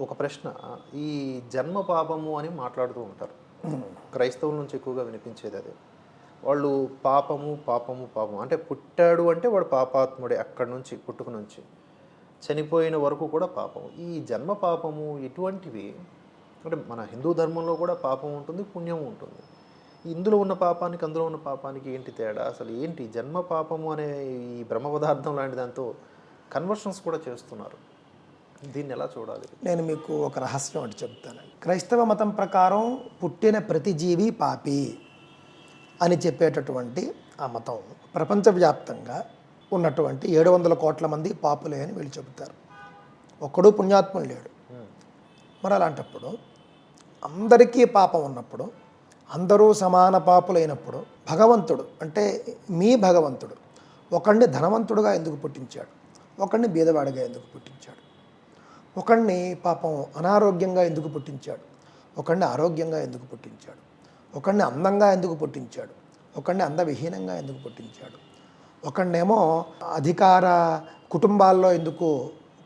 ఒక ప్రశ్న. ఈ జన్మ పాపము అని మాట్లాడుతూ ఉంటారు. క్రైస్తవుల నుంచి ఎక్కువగా వినిపించేది అది. వాళ్ళు పాపము పాపము పాపము. అంటే పుట్టాడు అంటే వాడు పాపాత్ముడే అక్కడి నుంచి పుట్టుక నుంచి. చనిపోయిన వరకు కూడా పాపం ఈ జన్మ పాపము ఇటువంటివి అంటే మన హిందూ ధర్మంలో కూడా పాపం ఉంటుంది పుణ్యం ఉంటుంది. ఇందులో ఉన్న పాపానికి అందులో ఉన్న పాపానికి ఏంటి తేడా? అసలు ఏంటి జన్మ పాపము అనే ఈ బ్రహ్మ పదార్థం లాంటి దాంతో కన్వర్షన్స్ కూడా చేస్తున్నారు. దీన్ని ఎలా చూడాలి? నేను మీకు ఒక రహస్యం అంటే చెప్తానండి క్రైస్తవ మతం ప్రకారం పుట్టిన ప్రతి జీవి పాపి అని చెప్పేటటువంటి ఆ మతం ప్రపంచవ్యాప్తంగా ఉన్నటువంటి ఏడు వందల కోట్ల మంది పాపులే అని వీళ్ళు చెబుతారు. ఒక్కడు పుణ్యాత్ములు లేడు. మరి అలాంటప్పుడు అందరికీ పాపం ఉన్నప్పుడు అందరూ సమాన పాపులైనప్పుడు భగవంతుడు అంటే మీ భగవంతుడు ఒకడిని ధనవంతుడుగా ఎందుకు పుట్టించాడు? ఒకడిని బీదవాడిగా ఎందుకు పుట్టించాడు? ఒకడిని పాపం అనారోగ్యంగా ఎందుకు పుట్టించాడు? ఒకడిని ఆరోగ్యంగా ఎందుకు పుట్టించాడు? ఒకడిని అందంగా ఎందుకు పుట్టించాడు? ఒకడిని అందవిహీనంగా ఎందుకు పుట్టించాడు? ఒకడినేమో అధికార కుటుంబాల్లో ఎందుకు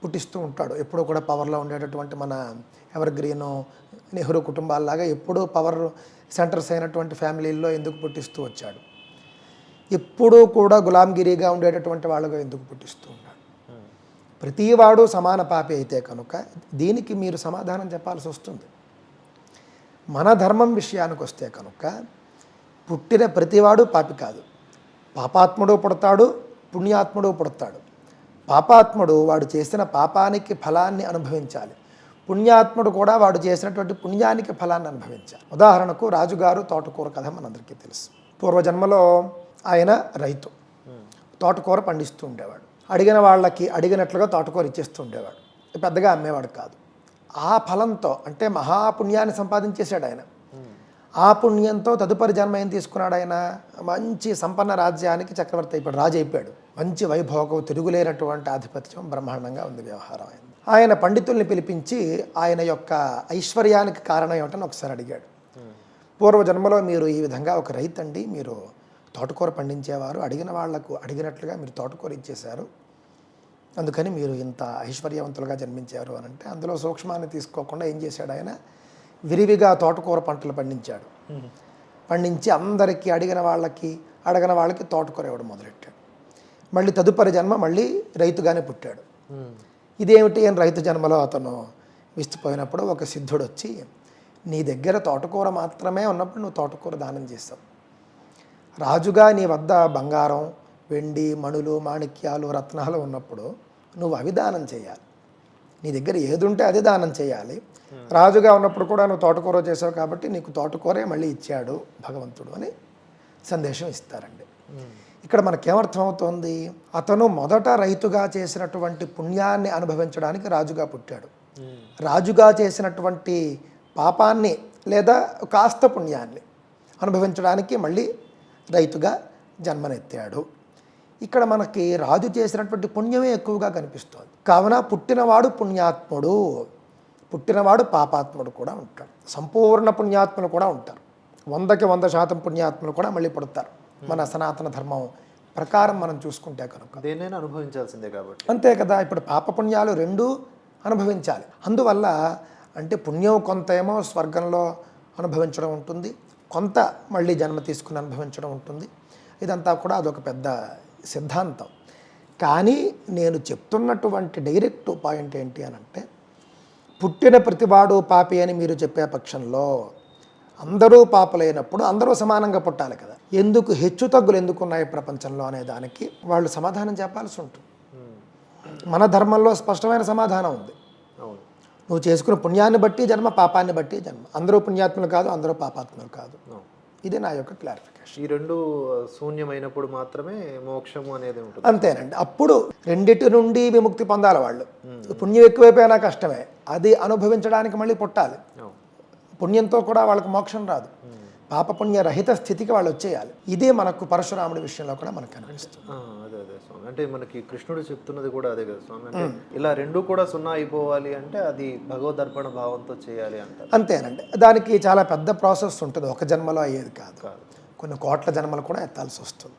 పుట్టిస్తూ ఉంటాడు? ఎప్పుడూ కూడా పవర్లో ఉండేటటువంటి మన ఎవర్ గ్రీను నెహ్రూ కుటుంబాల్లాగా ఎప్పుడూ పవర్ సెంటర్స్ అయినటువంటి ఫ్యామిలీల్లో ఎందుకు పుట్టిస్తూ వచ్చాడు? ఎప్పుడూ కూడా గులాంగిరిగా ఉండేటటువంటి వాళ్ళగా ఎందుకు పుట్టిస్తూ ప్రతివాడు సమాన పాపి అయితే కనుక దీనికి మీరు సమాధానం చెప్పాల్సి వస్తుంది. మన ధర్మం విషయానికి వస్తే కనుక పుట్టిన ప్రతివాడు పాపి కాదు. పాపాత్ముడు పుడతాడు పుణ్యాత్ముడు పుడతాడు. పాపాత్ముడు వాడు చేసిన పాపానికి ఫలాన్ని అనుభవించాలి. పుణ్యాత్ముడు కూడా వాడు చేసినటువంటి పుణ్యానికి ఫలాన్ని అనుభవించాలి. ఉదాహరణకు రాజుగారు తోటకూర కథ మనందరికీ తెలుసు. పూర్వజన్మలో ఆయన రైతు. తోటకూర పండిస్తూ ఉండేవాడు. అడిగిన వాళ్ళకి అడిగినట్లుగా తోటకూర ఇచ్చేస్తూ ఉండేవాడు. పెద్దగా అమ్మేవాడు కాదు. ఆ ఫలంతో అంటే మహాపుణ్యాన్ని సంపాదించేశాడు ఆయన. ఆ పుణ్యంతో తదుపరి జన్మ ఏం తీసుకున్నాడు ఆయన? మంచి సంపన్న రాజ్యానికి చక్రవర్తి అయిపోయాడు. రాజు అయిపోయాడు. మంచి వైభోగం తిరుగులేనటువంటి ఆధిపత్యం బ్రహ్మాండంగా ఉంది వ్యవహారం ఆయన ఆయన పండితుల్ని పిలిపించి ఆయన యొక్క ఐశ్వర్యానికి కారణం ఏమిటని ఒకసారి అడిగాడు. పూర్వజన్మలో మీరు ఈ విధంగా ఒక రైతు అండి మీరు తోటకూర పండించేవారు అడిగిన వాళ్ళకు అడిగినట్లుగా మీరు తోటకూర ఇచ్చేశారు. అందుకని మీరు ఇంత ఐశ్వర్యవంతులుగా జన్మించారు అని అంటే అందులో సూక్ష్మాన్ని తీసుకోకుండా ఏం చేశాడు ఆయన? విరివిగా తోటకూర పంటలు పండించాడు. పండించి అందరికీ అడిగిన వాళ్ళకి అడగని వాళ్ళకి తోటకూర ఇవ్వడం మొదలెట్టాడు. మళ్ళీ తదుపరి జన్మ మళ్ళీ రైతుగానే పుట్టాడు. ఇదేమిటి అని రైతు జన్మలో అతను విస్తుపోయినప్పుడు ఒక సిద్ధుడు వచ్చి నీ దగ్గర తోటకూర మాత్రమే ఉన్నప్పుడు నువ్వు తోటకూర దానం చేస్తావు. రాజుగా నీ వద్ద బంగారం వెండి మణులు మాణిక్యాలు రత్నాలు ఉన్నప్పుడు నువ్వు అవి దానం చేయాలి. నీ దగ్గర ఏది ఉంటే అది దానం చేయాలి. రాజుగా ఉన్నప్పుడు కూడా నువ్వు తోటకూర చేసావు కాబట్టి నీకు తోటకూరే మళ్ళీ ఇచ్చాడు భగవంతుడు అని సందేశం ఇస్తారండి. ఇక్కడ మనకేమర్థమవుతోంది? అతను మొదట రైతుగా చేసినటువంటి పుణ్యాన్ని అనుభవించడానికి రాజుగా పుట్టాడు. రాజుగా చేసినటువంటి పాపాన్ని లేదా కాస్త పుణ్యాన్ని అనుభవించడానికి మళ్ళీ రైతుగా జన్మనెత్తాడు. ఇక్కడ మనకి రాజు చేసినటువంటి పుణ్యమే ఎక్కువగా కనిపిస్తోంది. కావున పుట్టినవాడు పుణ్యాత్ముడు పుట్టినవాడు పాపాత్ముడు కూడా ఉంటాడు. సంపూర్ణ పుణ్యాత్ములు కూడా ఉంటారు. వందకి వంద శాతం పుణ్యాత్ములు కూడా మళ్ళీ పుడతారు. మన సనాతన ధర్మం ప్రకారం మనం చూసుకుంటే కనుక. దేన్నైనా అనుభవించాల్సిందే కాబట్టి. అంతే కదా ఇప్పుడు పాపపుణ్యాలు రెండూ అనుభవించాలి. అందువల్ల అంటే పుణ్యం కొంత ఏమో స్వర్గంలో అనుభవించడం ఉంటుంది. కొంత మళ్ళీ జన్మ తీసుకుని అనుభవించడం ఉంటుంది. ఇదంతా కూడా అదొక పెద్ద సిద్ధాంతం. కానీ నేను చెప్తున్నటువంటి డైరెక్ట్ పాయింట్ ఏంటి అని అంటే పుట్టిన ప్రతివాడు పాపి అని మీరు చెప్పే పక్షంలో అందరూ పాపలైనప్పుడు అందరూ సమానంగా పుట్టాలి కదా. ఎందుకు హెచ్చు తగ్గులు ఎందుకు ఉన్నాయి ప్రపంచంలో అనే దానికి వాళ్ళు సమాధానం చెప్పాల్సి ఉంటుంది. మన ధర్మంలో స్పష్టమైన సమాధానం ఉంది. అవును. నువ్వు చేసుకున్న పుణ్యాన్ని బట్టి జన్మ పాపాన్ని బట్టి జన్మ. అందరూ పుణ్యాత్ములు కాదు అందరూ పాపాత్ములు కాదు. ఇది నా యొక్క క్లారిఫికేషన్ ఈ రెండు శూన్యమైనప్పుడు మాత్రమే మోక్షము అనేది ఉంటుంది. అంతేనండి. అప్పుడు రెండిటి నుండి విముక్తి పొందాలి వాళ్ళు. పుణ్యం ఎక్కువైపోయినా కష్టమే. అది అనుభవించడానికి మళ్ళీ పుట్టాలి. పుణ్యంతో కూడా వాళ్ళకి మోక్షం రాదు. పాపపుణ్య రహిత స్థితికి వాళ్ళు వచ్చేయాలి. ఇదే మనకు పరశురాముడి విషయంలో కూడా మనకు కనిపిస్తుంది. అదే అదే స్వామి. అంటే మనకి కృష్ణుడు చెప్తున్నది కూడా అదే కదా స్వామి. అంటే ఇలా రెండు కూడా సున్నా అయిపోవాలి అంటే అది భగవదర్పణ భావంతో చేయాలి అంటారు. అంతేనండి. దానికి చాలా పెద్ద ప్రాసెస్ ఉంటుంది. ఒక జన్మలో అయ్యేది కాదు. కొన్ని కోట్ల జన్మలు కూడా ఎత్తాల్సి వస్తుంది.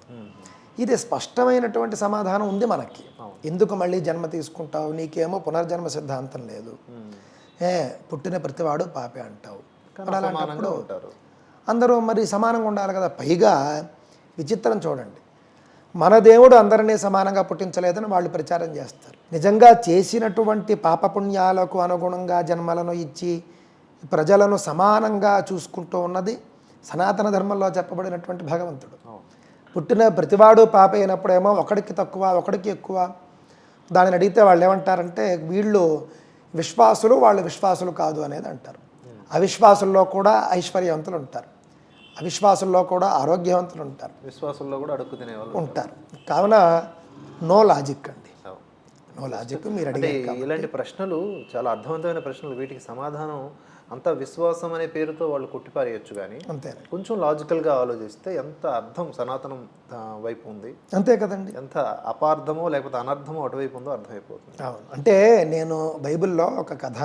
ఇది స్పష్టమైనటువంటి సమాధానం ఉంది మనకి. ఎందుకు మళ్ళీ జన్మ తీసుకుంటావు? నీకేమో పునర్జన్మ సిద్ధాంతం లేదు. ఏ పుట్టిన ప్రతివాడు పాపే అంటావు. అలాంటప్పుడు అందరూ మరి సమానంగా ఉండాలి కదా. పైగా విచిత్రం చూడండి. మన దేవుడు అందరినీ సమానంగా పుట్టించలేదని వాళ్ళు ప్రచారం చేస్తారు. నిజంగా చేసినటువంటి పాపపుణ్యాలకు అనుగుణంగా జన్మలను ఇచ్చి ప్రజలను సమానంగా చూసుకుంటూ ఉన్నది సనాతన ధర్మంలో చెప్పబడినటువంటి భగవంతుడు. పుట్టిన ప్రతివాడు పాప అయినప్పుడేమో ఒకడికి తక్కువ ఒకడికి ఎక్కువ. దానిని అడిగితే వాళ్ళు ఏమంటారంటే వీళ్ళు విశ్వాసులు వాళ్ళు విశ్వాసులు కాదు అనేది అంటారు. అవిశ్వాసుల్లో కూడా ఐశ్వర్యవంతులు ఉంటారు. అవిశ్వాసుల్లో కూడా ఆరోగ్యవంతులు ఉంటారు. విశ్వాసంలో కూడా అడుక్కు తినేవాళ్ళు ఉంటారు. కావున నో లాజిక్ అండి. నో లాజిక్ మీరు అంటే అడిగారు ఇలాంటి ప్రశ్నలు చాలా అర్థవంతమైన ప్రశ్నలు వీటికి సమాధానం అంతా విశ్వాసం అనే పేరుతో వాళ్ళు కొట్టిపారేయచ్చు కానీ అంతే. కొంచెం లాజికల్గా ఆలోచిస్తే ఎంత అర్థం సనాతనం వైపు ఉంది? అంతే కదండి. ఎంత అపార్థమో లేకపోతే అనర్థమో అటువైపు ఉందో అర్థమైపోతుంది. అవును. అంటే నేను బైబిల్లో ఒక కథ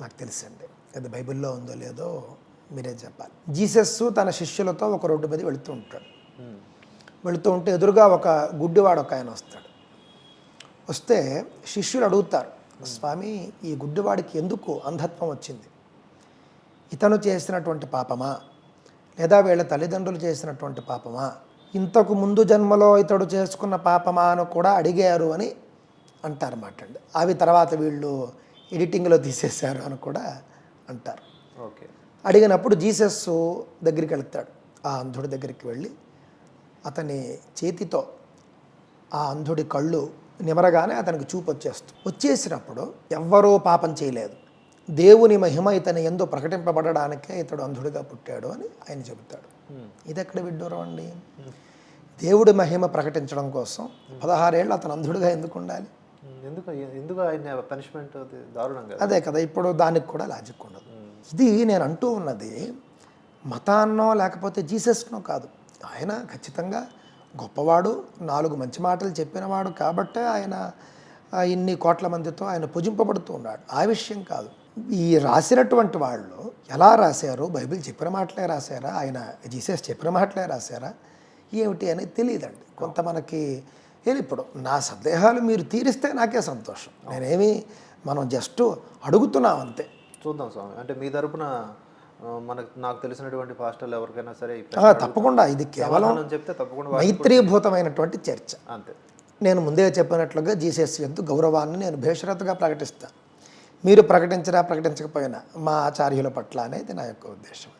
నాకు తెలుసండి. అది బైబిల్లో ఉందో లేదో మీరే చెప్పాలి. జీసస్ తన శిష్యులతో ఒక రోడ్డు మీద వెళుతూ ఉంటాడు. వెళుతూ ఉంటే ఎదురుగా ఒక గుడ్డివాడు ఒక ఆయన వస్తాడు. వస్తే శిష్యులు అడుగుతారు స్వామి ఈ గుడ్డివాడికి ఎందుకు అంధత్వం వచ్చింది? ఇతను చేసినటువంటి పాపమా? లేదా వీళ్ళ తల్లిదండ్రులు చేసినటువంటి పాపమా? ఇంతకు ముందు జన్మలో ఇతడు చేసుకున్న పాపమా అని కూడా అడిగారు అని అంటారన్నమాట అండి అవి తర్వాత వీళ్ళు ఎడిటింగ్లో తీసేశారు అని కూడా అంటారు. ఓకే. అడిగినప్పుడు జీసస్ దగ్గరికి వెళ్తాడు. ఆ అంధుడి దగ్గరికి వెళ్ళి అతని చేతితో ఆ అంధుడి కళ్ళు నిమరగానే అతనికి చూపు వచ్చేస్తుంది వచ్చేసినప్పుడు ఎవ్వరూ పాపం చేయలేదు. దేవుని మహిమ ఇతని ఎందు ప్రకటింపబడడానికే ఇతడు అంధుడిగా పుట్టాడు అని ఆయన చెబుతాడు. ఇది ఎక్కడ విడ్డూరం అండి? దేవుడి మహిమ ప్రకటించడం కోసం పదహారేళ్ళు అతను అంధుడిగా ఎందుకు ఉండాలి? ఎందుకు ఎందుకు ఆయన పనిష్మెంట్ దారుణం కదా? అదే కదా ఇప్పుడు దానికి కూడా లాజిక్ ఉండదు. ఇది నేను అంటూ ఉన్నది మతాన్నో లేకపోతే జీసస్నో కాదు. ఆయన ఖచ్చితంగా గొప్పవాడు నాలుగు మంచి మాటలు చెప్పినవాడు కాబట్టే ఆయన ఇన్ని కోట్ల మందితో ఆయన పూజింపబడుతూ ఉన్నాడు. ఆ విషయం కాదు. ఈ రాసినటువంటి వాళ్ళు ఎలా రాశారు? బైబిల్ చెప్పిన మాటలే రాశారా? ఆయన జీసస్ చెప్పిన మాటలే రాశారా? ఏమిటి అనేది తెలియదండి. కొంత మనకి ఇప్పుడు నా సందేహాలు మీరు తీరిస్తే నాకే సంతోషం. నేనేమి మనం జస్ట్ అడుగుతున్నాం అంతే. చూద్దాం స్వామి. అంటే మీ తరపున మనకు నాకు తెలిసినటువంటి పాస్టర్లు ఎవరికైనా సరే తప్పకుండా. ఇది కేవలం చెప్తే తప్పకుండా మైత్రీభూతమైనటువంటి చర్చ. అంతే. నేను ముందే చెప్పినట్లుగా జీసస్ ఎందు గౌరవాన్ని నేను భేషరతుగా ప్రకటిస్తాను మీరు ప్రకటించినా ప్రకటించకపోయినా మా ఆచార్యుల పట్ల అనేది నా యొక్క ఉద్దేశం.